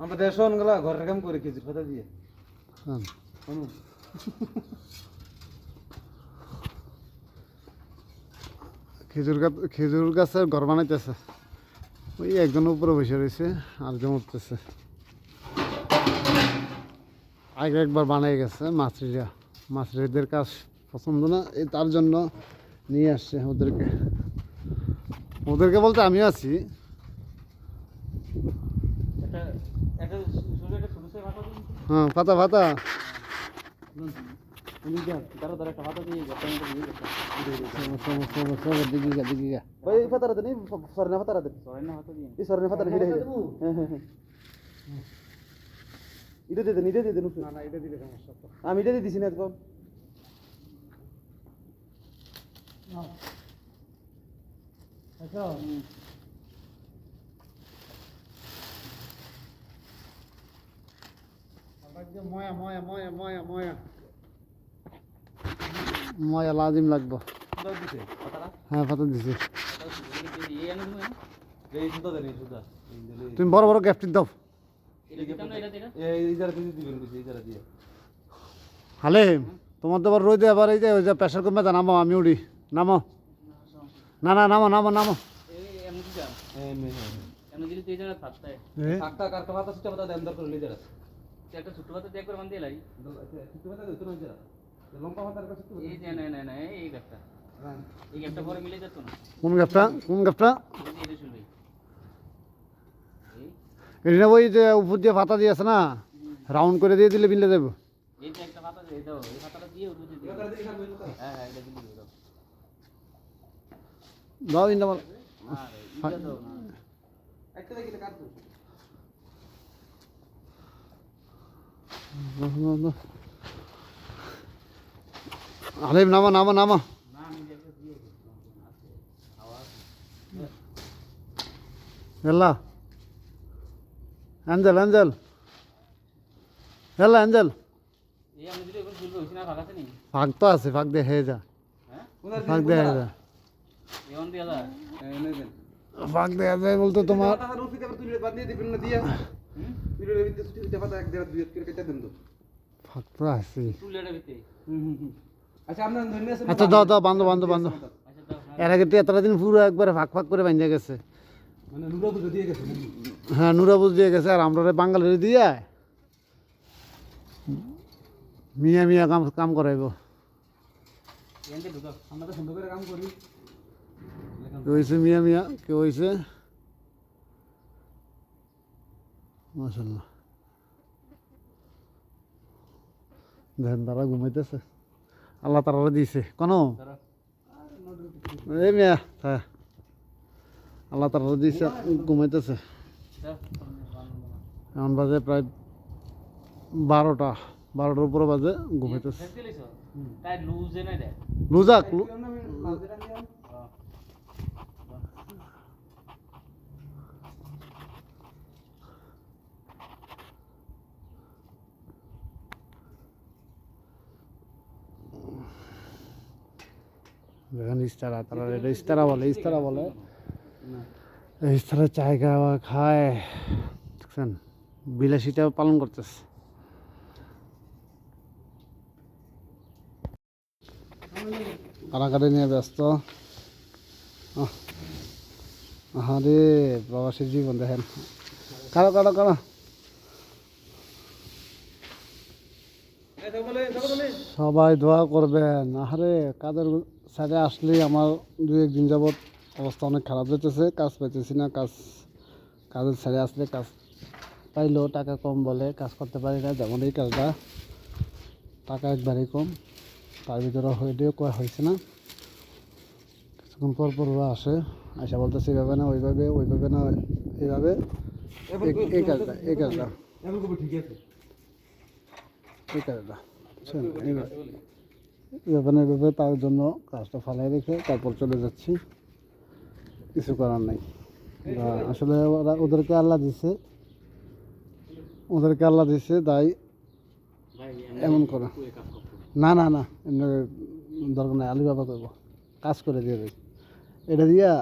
আমরা দেশন গলা ঘরের কাম করে খেজুর পাতা দিয়ে। হ্যাঁ। খেজুর গাছ খেজুর গাছের ঘর বানাইতেছে। ওই একজন উপরে বসে রয়েছে আরেকজন উঠতেছে। আগে একবার বানাই গেছে মাছরিরা। মাছরিদের কাজ পছন্দ না এই তার জন্য নিয়ে আসছে ওদেরকে। ওদেরকে বলতে আমিও আছি একটা একটা শুধু একটা ছোট সাইজ পাতা দিন হ্যাঁ পাতা পাতা উনি দেন তারা তারা একটা পাতা দিয়ে গেছে আমি দিয়ে গেছে দিগিগা দিগিগা ভাই এই পাতাটা দেন সরনা পাতাটা দেন সরনা পাতা দিন এই সরনা পাতাটা হিড়ে হ্যাঁ হ্যাঁ হ্যাঁ এটা দিয়ে দেন এটা দিয়ে দেন উপরে। না এটা দিলে সমস্যা তো আমি এটা দিছি না একদম আচ্ছা ময়া ময়া ময়া ময়া ময়া। ময়া লাজিম লাগবো। হ্যাঁ পাতা দিছি। তুমি বড় বড় গ্যাপটির দাও। হালে তোমার তো আবার রোদে আবার এই যে ওই যে প্রেশার কমে তা নামো আমি উড়ি। নামো না না নামো নামো নামো এমন দিলে তুই থাকতে থাকতা দেন দরকার যারা একটা ছোট পাতা দেখ করে বান্ধি লাই। ছোট পাতা দিতে যারা লম্বা কাছে এই যে না না না এই গাছটা। এই গাছটা পরে মিলে যেত না। কোন গ্যাপটা কোন গ্যাপটা এটা ওই যে উপর দিয়ে পাতা দিয়ে আছে না? রাউন্ড করে দিয়ে দিলে মিলে যাব এই যে একটা পাতা দিয়ে দাও এই পাতাটা দিয়ে উঠে দিয়ে হ্যাঁ হ্যাঁ এটা দিয়ে দাও দাও একটা দেখি আরে নামো নামো নামো না আমি দেখে দিয়ে Ella angel angel Ella angel এই আমি দিলে এখন খুলবে হইছে না ফাঁকা আছে নি ফাঁক তো আছে ফাঁক দিয়ে হয়ে যা হ্যাঁ ফাঁক দিয়ে হয়ে যা এমন দিয়ে দাও এনে দেন ফাঁক দেওয়া যায় বলতে তোমার তুলে ভিতরে ছুটি ছুটি পাতা এক দেড় দুই করে কেটে দেন তো। ফাঁক আছে। তুলেটা ভিতরে হুম হুম হুম। আচ্ছা আপনার আচ্ছা দাও দাও বান্ধব বান্ধব বান্ধব। আচ্ছা এর আগে তো এতটা দিন পুরো একবারে ফাঁক ফাঁক করে বাঁধে গেছে। মানে নুরা বুঝে দিয়ে গেছে হ্যাঁ নুরাবুজ দিয়ে গেছে আর আমরা বাঙালির দিয়ে মিয়া মিয়া কাম কাম করাইব। আমরা তো সুন্দর করে কাম করি। কেউ হয়েছে মিয়া মিয়া? কেউ হয়েছে মাসাল্লাহ দেখেন তারা ঘুমাইতেছে। আল্লাহ তারা দিয়েছে। কোনো? এই মিয়া হ্যাঁ আল্লাহ তারা দিয়েছে ঘুমাইতেছে। এখন বাজে প্রায় বারোটা বারোটার উপরে বাজে ঘুমাইতেছে। লুজাক দেখেন ইস্তারা তারা এটা ইস্তারা বলে ইস্তারা বলে। ইস্তারা খায়। দেখছেন? বিলাসিটা পালন করতেছে। কারাকারি নিয়ে ব্যস্ত। আহ, আহারে প্রবাসীর জীবন দেখেন। কারও কারও কারও। সবাই দোয়া করবেন। আহারে কাদের সাইডে আসলেই আমার দু একদিন যাবৎ অবস্থা অনেক খারাপ যেতেছে কাজ পাইতেছি না কাজ কাজের সাইডে আসলে কাজ পাইলেও টাকা কম বলে কাজ করতে পারি না যেমন এই কাজটা টাকা একবারেই কম তার ভিতরে হইলেও কয় হয়েছে না। কিছুক্ষণ পর পর ওরা আসে আসা বলতেছে এইভাবে না ওইভাবে ওইভাবে না এইভাবে এই- কাজটা এই কাজটা। এই কাজটা বুঝছেন এইভাবে এইভাবে না এইভাবে তার জন্য কাজটা ফালাই রেখে তারপর চলে যাচ্ছি। কিছু করার নাই। আসলে ওরা ওদেরকে আল্লাহ দিছে। ওদেরকে আল্লাহ দিছে, তাই এমন করে। না না না, এমনি দরকার নাই, আলু বাবা করব। কাজ করে দিয়ে দেয় এটা দিয়া,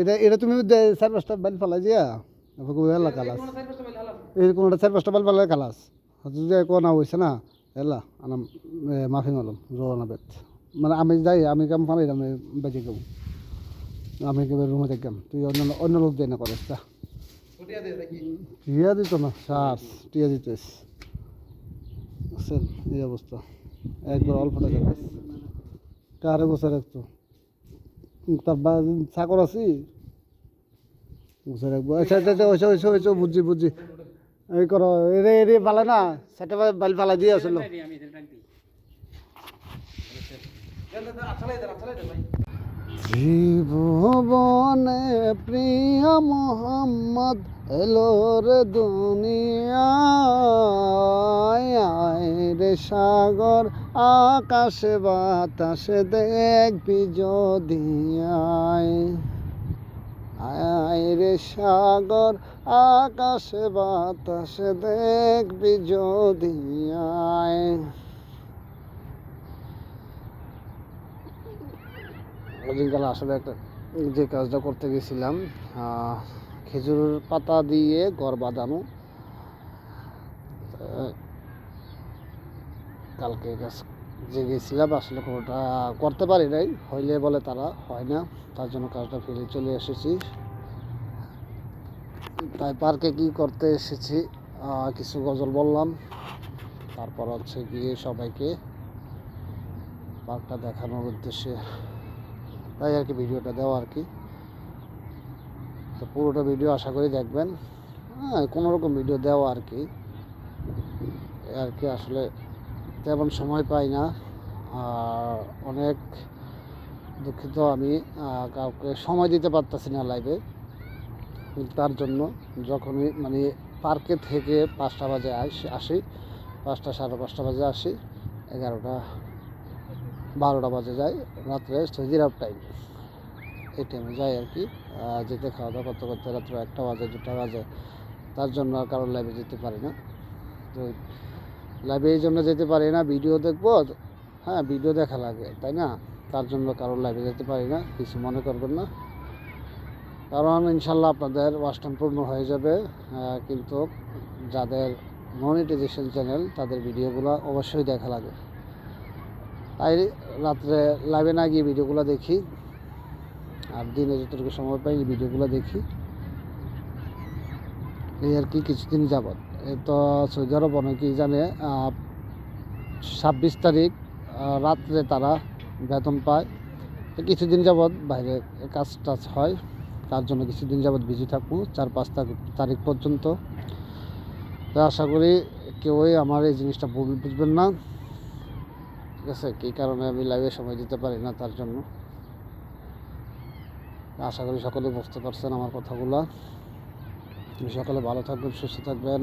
এটা এটা তুমি চার পাঁচটা বাইল ফালাই দিয়া এলাকা কালাস কোনোটা চার পাঁচটা বাল পালে খালাস। যদি কোনা হয়েছে না। এলা আনাম মাফি মালম রোনা বেত মানে আমি যাই আমি কাম ফালাই আমি বেঁচে গেব আমি কেবে রুমে দেখলাম তুই অন্য অন্য লোক দিয়ে না করিস তা টিয়া দিত না শ্বাস টিয়া বুঝছেন এই অবস্থা। একবার অল্প টাকা কারে বসে রাখতো তার চাকর আছি? বসে রাখব। আচ্ছা আচ্ছা আচ্ছা ওইসব ওইসব ওইসব বুঝছি বুঝছি। এই করো এরে এরে পালে না সেটা বাল পালা দিয়ে আসলো। আমি এদের ডাক ত্রিভুবনে প্রিয় মোহাম্মদ এলো রে দুনিয়ায় আয় রে সাগর আকাশে বাতাসে দেখবি যদি আয় রে সাগর, আকাশে বাতাসে দেখবি যদি আয়। দিনকাল আসলে একটা যে কাজটা করতে গেছিলাম খেজুর পাতা দিয়ে ঘর বাঁধানো। কালকে কাজ যে গেছিলাম, আসলে কোনোটা করতে পারি নাই। হইলে বলে তারা, হয় না। তার জন্য কাজটা ফেলে চলে এসেছি। তাই পার্কে কি করতে এসেছি কিছু গজল বললাম। তারপর হচ্ছে গিয়ে সবাইকে পার্কটা দেখানোর উদ্দেশ্যে তাই আর কি ভিডিওটা দেওয়া আর কি। তো পুরোটা ভিডিও আশা করি দেখবেন। হ্যাঁ কোনোরকম ভিডিও দেওয়া আর কি। আর কি আসলে তেমন সময় পাই না। আর অনেক দুঃখিত আমি কাউকে সময় দিতে পারতেছি না লাইভে তার জন্য যখনই মানে পার্কে থেকে পাঁচটা বাজে আস- আসি, পাঁচটা সাড়ে পাঁচটা বাজে আসি, এগারোটা, বারোটা বাজে যাই রাত্রে জিরাপ টাইম এই টাইমে যাই আর কি যেতে খাওয়া দাওয়া করতে করতে রাত্রে একটা বাজে, দুটা বাজে। তার জন্য আর কারোর লাইভে যেতে পারি না। তো এই জন্য যেতে পারি না ভিডিও দেখব হ্যাঁ ভিডিও দেখা লাগে, তাই না? তার জন্য কারোর লাইভে যেতে পারি না, কিছু মনে করবেন না। কারণ ইনশাল্লাহ আপনাদের ওয়াশটাইম পূর্ণ হয়ে যাবে কিন্তু যাদের মনিটাইজেশন চ্যানেল তাদের ভিডিওগুলো অবশ্যই দেখা লাগে। তাই রাত্রে লাইভে না গিয়ে ভিডিওগুলো দেখি, আর দিনে যতটুকু সময় পাই ভিডিওগুলো দেখি। এই আর কি, কিছুদিন এই তো সৌদি আরব অনেকেই জানে ছাব্বিশ তারিখ রাত্রে তারা বেতন পায়। তো কিছুদিন যাবৎ বাইরে কাজ টাজ হয়, তার জন্য কিছুদিন যাবৎ বিজি থাকব চার পাঁচ তারিখ পর্যন্ত। তো আশা করি কেউই আমার এই জিনিসটা ভুল বুঝবেন না। ঠিক আছে, কী কারণে আমি লাইভে সময় দিতে পারি না তার জন্য। আশা করি সকলে বুঝতে পারছেন আমার কথাগুলো। সকলে ভালো থাকবেন, সুস্থ থাকবেন।